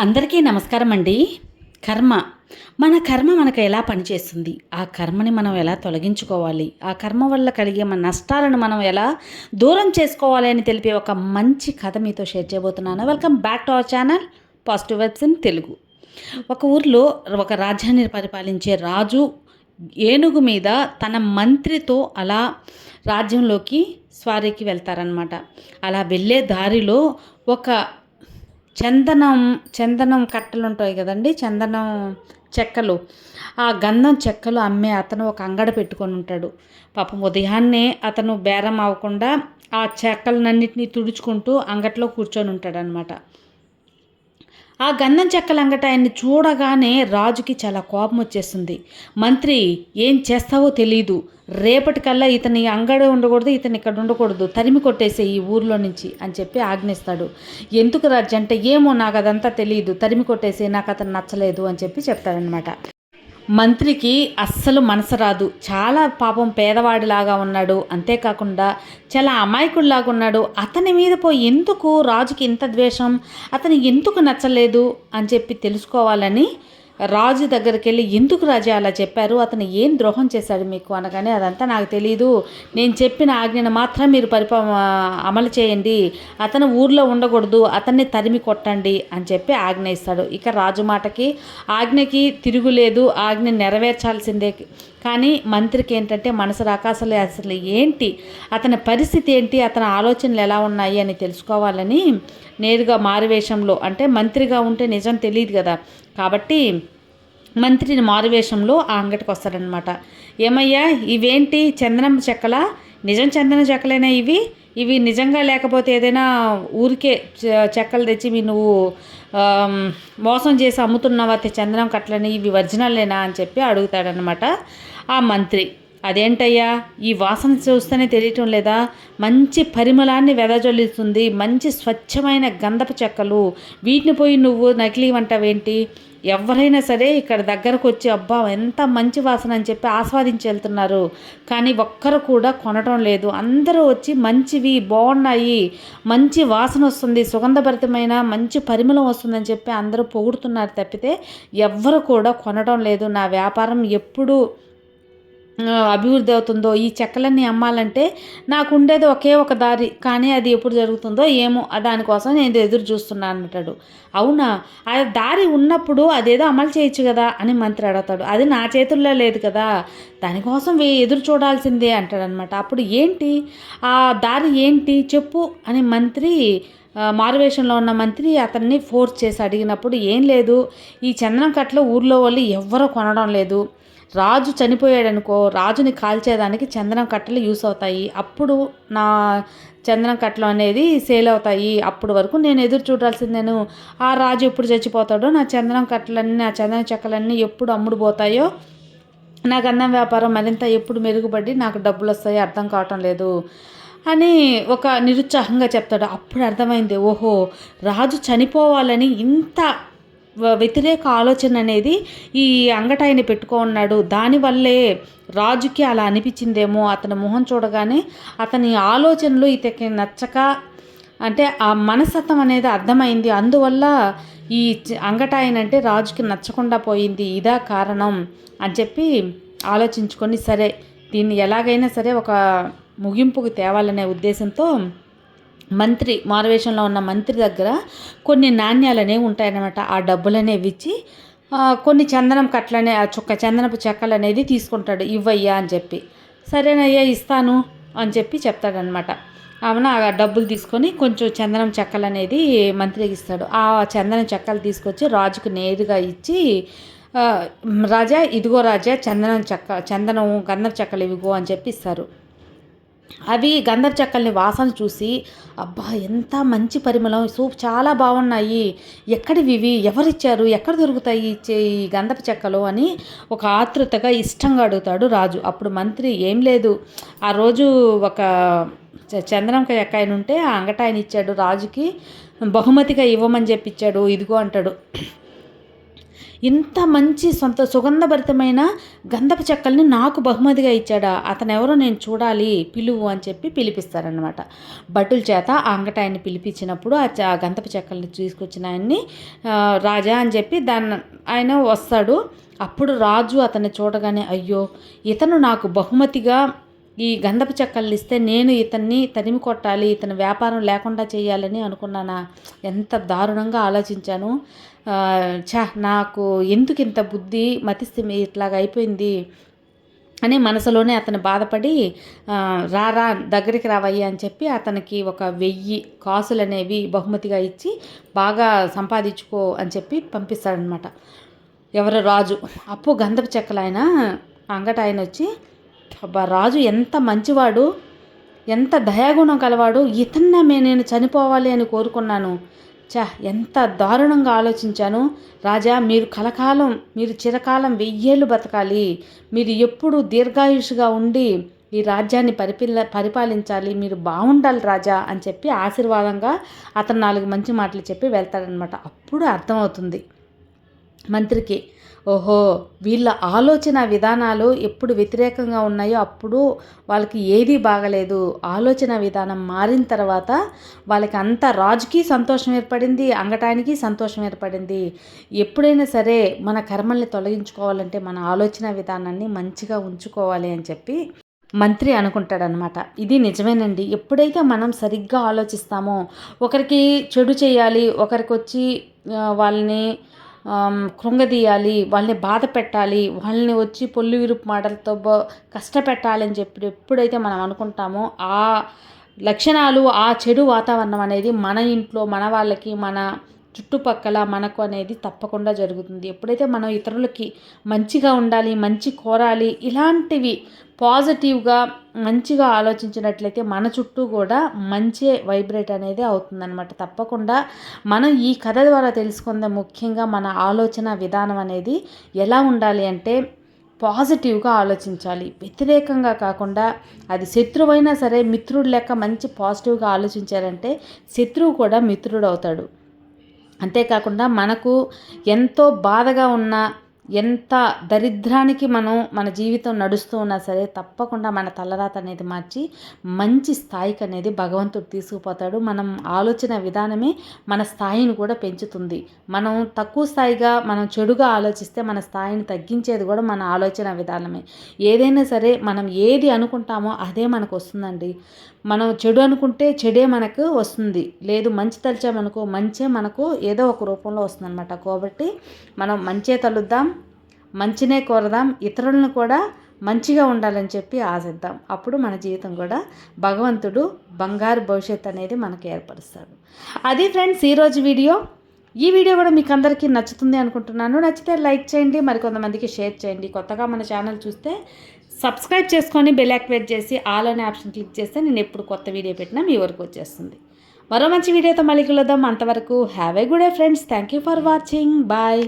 అందరికీ నమస్కారం అండి. కర్మ. మన కర్మ మనకు ఎలా పనిచేస్తుంది? ఆ కర్మని మనం ఎలా తొలగించుకోవాలి? ఆ కర్మ వల్ల కలిగే మన నష్టాలను మనం ఎలా దూరం చేసుకోవాలి అని తెలిపే ఒక మంచి కథ మీతో షేర్ చేయబోతున్నాను. Welcome back to our channel positive vibes in Telugu. ఒక ఊర్లో ఒక రాజ్యాన్ని పరిపాలించే రాజు ఏనుగు మీద తన మంత్రితో అలా రాజ్యంలోకి స్వారీకి వెళ్తారనమాట అలా వెళ్ళే దారిలో ఒక చందనం చందనం కట్టలు ఉంటాయి కదండి చందనం చెక్కలు. ఆ గంధం చెక్కలు అమ్మే అతను ఒక అంగడ పెట్టుకొని ఉంటాడు. పాపం ఉదయాన్నే అతను బేరం అవ్వకుండా ఆ చెక్కలన్నింటినీ తుడుచుకుంటూ అంగట్లో కూర్చొని ఉంటాడనమాట. ఆ గంధం చెక్కల అంగట ఆయన్ని చూడగానే రాజుకి చాలా కోపం వచ్చేస్తుంది మంత్రి ఏం చేస్తావో తెలియదు రేపటికల్లా ఇతని అంగడి ఉండకూడదు ఇతను ఇక్కడ ఉండకూడదు. తరిమి కొట్టేసే ఈ ఊర్లో నుంచి అని చెప్పి ఆజ్ఞిస్తాడు. ఎందుకు రాజు అంటే ఏమో నాకు అదంతా తెలియదు తరిమి కొట్టేసి నాకు అతను నచ్చలేదు అని చెప్పి చెప్తాడనమాట మంత్రికి అస్సలు మనసు రాదు. చాలా పాపం పేదవాడిలాగా ఉన్నాడు. అంతేకాకుండా చాలా అమాయకుడిలాగా ఉన్నాడు. అతని మీద పోయి ఎందుకు రాజుకి ఇంత ద్వేషం? అతనికి ఎందుకు నచ్చలేదు? అని చెప్పి తెలుసుకోవాలని రాజు దగ్గరికి వెళ్ళి ఎందుకు రాజా అలా చెప్పారు? అతను ఏం ద్రోహం చేశాడు మీకు అనగానే అదంతా నాకు తెలియదు నేను చెప్పిన ఆజ్ఞను మాత్రం మీరు పరిప అమలు చేయండి. అతను ఊర్లో ఉండకూడదు. అతన్ని తరిమి కొట్టండి అని చెప్పి ఆజ్ఞ ఇస్తాడు. ఇక రాజు మాటకి ఆజ్ఞకి తిరుగులేదు. ఆజ్ఞ నెరవేర్చాల్సిందే కానీ మంత్రికి ఏంటంటే మనసు రాక అసలు ఏంటి? అతని పరిస్థితి ఏంటి? అతని ఆలోచనలు ఎలా ఉన్నాయి అని తెలుసుకోవాలని నేరుగా మారువేషంలో అంటే మంత్రిగా ఉంటే నిజం తెలియదు కదా. కాబట్టి మంత్రిని మారువేషంలో ఆ అంగటికి వస్తాడనమాట ఏమయ్యా? ఇవేంటి? చందనం చెక్కల? నిజం చందన చెక్కలేనా ఇవి? ఇవి నిజంగా లేకపోతే ఏదైనా ఊరికే చెక్కలు తెచ్చి మీ నువ్వు మోసం చేసి అమ్ముతున్నావా చందనం కట్టలని ఇవి ఒరిజినల్లేనా అని చెప్పి అడుగుతాడనమాట ఆ మంత్రి. అదేంటయ్యా? ఈ వాసన చూస్తేనే తెలియటం లేదా? మంచి పరిమళాన్ని వెదజల్లుతుంది మంచి స్వచ్ఛమైన గంధపు చెక్కలు. వీటిని పోయి నువ్వు నకిలీ వంటవేంటి? ఎవరైనా సరే ఇక్కడ దగ్గరకు వచ్చి అబ్బా ఎంత మంచి వాసన అని చెప్పి ఆస్వాదించి వెళ్తున్నారు. కానీ ఒక్కరు కూడా కొనటం లేదు. అందరూ వచ్చి మంచివి బాగున్నాయి మంచి వాసన వస్తుంది సుగంధభరితమైన మంచి పరిమళం వస్తుందని చెప్పి అందరూ పొగుడుతున్నారు తప్పితే ఎవ్వరు కూడా కొనటం లేదు. నా వ్యాపారం ఎప్పుడూ అభివృద్ధి అవుతుందో ఈ చెక్కలన్నీ అమ్మాలంటే నాకు ఉండేది ఒకే ఒక దారి కానీ అది ఎప్పుడు జరుగుతుందో ఏమో దానికోసం నేను ఎదురు చూస్తున్నాను అంటాడు. అవునా? ఆ దారి ఉన్నప్పుడు అదేదో అమలు చేయొచ్చు కదా అని మంత్రి అడుగుతాడు. అది నా చేతుల్లో లేదు కదా దానికోసం ఎదురు చూడాల్సిందే అంటాడనమాట అప్పుడు ఏంటి? ఆ దారి ఏంటి? చెప్పు అని మంత్రి మారువేషంలో ఉన్న మంత్రి అతన్ని ఫోర్స్ చేసి అడిగినప్పుడు ఏం లేదు ఈ చందనం కట్టలో ఊర్లో వాళ్ళు ఎవ్వరూ కొనడం లేదు. రాజు చనిపోయాడనుకో రాజుని కాల్చేదానికి చందనం కట్టలు యూస్ అవుతాయి. అప్పుడు నా చందనం కట్టలు అనేది సేల్ అవుతాయి. అప్పుడు వరకు నేను ఎదురు చూడాల్సింది నేను ఆ రాజు ఎప్పుడు చచ్చిపోతాడో నా చందనం కట్టలన్నీ నా చందనం చెక్కలన్నీ ఎప్పుడు అమ్ముడు పోతాయో నా గంధం వ్యాపారం మరింత ఎప్పుడు మెరుగుపడి నాకు డబ్బులు వస్తాయి అర్థం కావటం లేదు అని ఒక నిరుత్సాహంగా చెప్తాడు. అప్పుడు అర్థమైంది ఓహో రాజు చనిపోవాలని ఇంత వ్యతిరేక ఆలోచన అనేది ఈ అంగటాయిని పెట్టుకున్నాడు. దానివల్లే రాజుకి అలా అనిపించిందేమో అతని మొహం చూడగానే అతని ఆలోచనలు ఇతనికి నచ్చక అంటే ఆ మనస్తత్వం అనేది అర్థమైంది. అందువల్ల ఈ అంగటాయనంటే రాజుకి నచ్చకుండా పోయింది. ఇదా కారణం అని చెప్పి ఆలోచించుకొని సరే దీన్ని ఎలాగైనా సరే ఒక ముగింపుకు తేవాలనే ఉద్దేశంతో మంత్రి మారువేషంలో ఉన్న మంత్రి దగ్గర కొన్ని నాణ్యాలు అనేవి ఉంటాయన్నమాట. ఆ డబ్బులు అనేవి ఇచ్చి కొన్ని చందనం కట్లనే ఆ చుక్క చందనపు చెక్కలు అనేది తీసుకుంటాడు. ఇవ్వయ్యా అని చెప్పి. సరేనయ్యా ఇస్తాను అని చెప్పి చెప్తాడనమాట ఆమెన ఆ డబ్బులు తీసుకొని కొంచెం చందనం చెక్కలు అనేది మంత్రికి ఇస్తాడు. ఆ చందనం చెక్కలు తీసుకొచ్చి రాజుకు నేరుగా ఇచ్చి రాజా ఇదిగో రాజా చందనం చెక్క చందనం గంధం చెక్కలు ఇవిగో అని చెప్పి ఇస్తారు. అవి గంధర్ చెక్కల్ని వాసన చూసి అబ్బా ఎంత మంచి పరిమళం సూప్ చాలా బాగున్నాయి. ఎక్కడివి ఇవి? ఎవరిచ్చారు? ఎక్కడ దొరుకుతాయి ఇచ్చే ఈ గంధపు చెక్కలు అని ఒక ఆతృతగా ఇష్టంగా అడుగుతాడు రాజు. అప్పుడు మంత్రి ఏం లేదు. ఆ రోజు ఒక చంద్రంక ఎక్కాయన ఉంటే ఆ అంగటాయన ఇచ్చాడు రాజుకి. బహుమతిగా ఇవ్వమని చెప్పిచ్చాడు. ఇదిగో అంటాడు. ఇంత మంచి సొంత సుగంధభరితమైన గంధపు చెక్కల్ని నాకు బహుమతిగా ఇచ్చాడా? అతను ఎవరో నేను చూడాలి పిలువు అని చెప్పి పిలిపిస్తారనమాట భటుల చేత ఆ అంగటాయన్ని పిలిపించినప్పుడు ఆ చ- గంధపు చెక్కల్ని తీసుకొచ్చిన ఆయన్ని రాజా అని చెప్పి దాన్ని ఆయన వస్తాడు. అప్పుడు రాజు అతన్ని చూడగానే అయ్యో ఇతను నాకు బహుమతిగా ఈ గంధపు చెక్కల్ని ఇస్తే నేను ఇతన్ని తరిమి కొట్టాలి ఇతని వ్యాపారం లేకుండా చేయాలని అనుకున్నానా? ఎంత దారుణంగా ఆలోచించాను. చా నాకు ఎందుకు ఇంత బుద్ధి మతిస్థిమి ఇట్లాగ అయిపోయింది అని మనసులోనే అతను బాధపడి రారా రా రా దగ్గరికి రావయ్యా అని చెప్పి అతనికి ఒక వెయ్యి కాసులు అనేవి బహుమతిగా ఇచ్చి బాగా సంపాదించుకో అని చెప్పి పంపిస్తాడనమాట ఎవరు రాజు. అప్పు గంధపు చెక్కలు ఆయన అంగట ఆయన వచ్చి రాజు ఎంత మంచివాడు ఎంత దయాగుణం కలవాడు ఇతన్నమే మే నేను చనిపోవాలి అని కోరుకున్నాను. చా ఎంత దారుణంగా ఆలోచించాను. రాజా మీరు కలకాలం మీరు చిరకాలం వెయ్యేళ్ళు బతకాలి మీరు ఎప్పుడూ దీర్ఘాయుషుగా ఉండి ఈ రాజ్యాన్ని పరిపిల్ల పరిపాలించాలి. మీరు బాగుండాలి రాజా అని చెప్పి ఆశీర్వాదంగా అతను నాలుగు మంచి మాటలు చెప్పి వెళ్తాడనమాట అప్పుడు అర్థమవుతుంది. మంత్రికి ఓహో వీళ్ళ ఆలోచన విధానాలు ఎప్పుడు వ్యతిరేకంగా ఉన్నాయో అప్పుడు వాళ్ళకి ఏదీ బాగలేదు. ఆలోచన విధానం మారిన తర్వాత వాళ్ళకి అంత రాజుకి సంతోషం ఏర్పడింది అంగటానికి సంతోషం ఏర్పడింది. ఎప్పుడైనా సరే మన కర్మల్ని తొలగించుకోవాలంటే మన ఆలోచన విధానాన్ని మంచిగా ఉంచుకోవాలి అని చెప్పి మంత్రి అనుకుంటాడనమాట ఇది నిజమేనండి. ఎప్పుడైతే మనం సరిగ్గా ఆలోచిస్తామో ఒకరికి చెడు చేయాలి ఒకరికి వచ్చి వాళ్ళని కృంగదీయాలి వాళ్ళని బాధ పెట్టాలి వాళ్ళని వచ్చి పొల్లు విరుపు మాటలతో కష్టపెట్టాలని కష్టపెట్టాలి అని చెప్పి ఎప్పుడైతే మనం అనుకుంటామో ఆ లక్షణాలు ఆ చెడు వాతావరణం అనేది మన ఇంట్లో మన వాళ్ళకి మన చుట్టుపక్కల మనకు అనేది తప్పకుండా జరుగుతుంది. ఎప్పుడైతే మనం ఇతరులకి మంచిగా ఉండాలి మంచి కోరాలి ఇలాంటివి పాజిటివ్గా మంచిగా ఆలోచించినట్లయితే మన చుట్టూ కూడా మంచి వైబ్రేట్ అనేది అవుతుందన్నమాట. తప్పకుండా మనం ఈ కథ ద్వారా తెలుసుకుందే ముఖ్యంగా మన ఆలోచన విధానం అనేది ఎలా ఉండాలి అంటే పాజిటివ్గా ఆలోచించాలి. వ్యతిరేకంగా కాకుండా అది శత్రువైనా సరే మిత్రుడు లెక్క మంచి పాజిటివ్గా ఆలోచించారంటే శత్రువు కూడా మిత్రుడు అవుతాడు. అంతేకాకుండా మనకు ఎంతో బాధగా ఉన్న ఎంత దరిద్రానికి మనం మన జీవితం నడుస్తూ ఉన్నా సరే తప్పకుండా మన తలరాత అనేది మార్చి మంచి స్థాయికి అనేది భగవంతుడు తీసుకుపోతాడు. మనం ఆలోచన విధానమే మన స్థాయిని కూడా పెంచుతుంది. మనం తక్కువ స్థాయిగా మనం చెడుగా ఆలోచిస్తే మన స్థాయిని తగ్గించేది కూడా మన ఆలోచన విధానమే. ఏదైనా సరే మనం ఏది అనుకుంటామో అదే మనకు వస్తుందండి. మనం చెడు అనుకుంటే చెడే మనకు వస్తుంది. లేదు మంచి తలిచామనుకో మంచే మనకు ఏదో ఒక రూపంలో వస్తుందన్నమాట. కాబట్టి మనం మంచే తలుద్దాం మంచినే కోరదాం ఇతరులను కూడా మంచిగా ఉండాలని చెప్పి ఆశిద్దాం. అప్పుడు మన జీవితం కూడా భగవంతుడు బంగారు భవిష్యత్ అనేది మనకు ఏర్పరుస్తాడు. అది ఫ్రెండ్స్ ఈరోజు వీడియో. ఈ వీడియో కూడా మీకు అందరికీ నచ్చుతుంది అనుకుంటున్నాను. నచ్చితే లైక్ చేయండి మరికొంతమందికి షేర్ చేయండి. కొత్తగా మన ఛానల్ చూస్తే సబ్స్క్రైబ్ చేసుకొని బెల్ యాక్టివేట్ చేసి ఆల్ అనే ఆప్షన్ క్లిక్ చేస్తే నేను ఎప్పుడు కొత్త వీడియో పెట్టినా మీ వరకు వచ్చేస్తుంది. మరో మంచి వీడియోతో మళ్ళీ కలుద్దాం. అంతవరకు have a good day friends. Thank you for watching. Bye.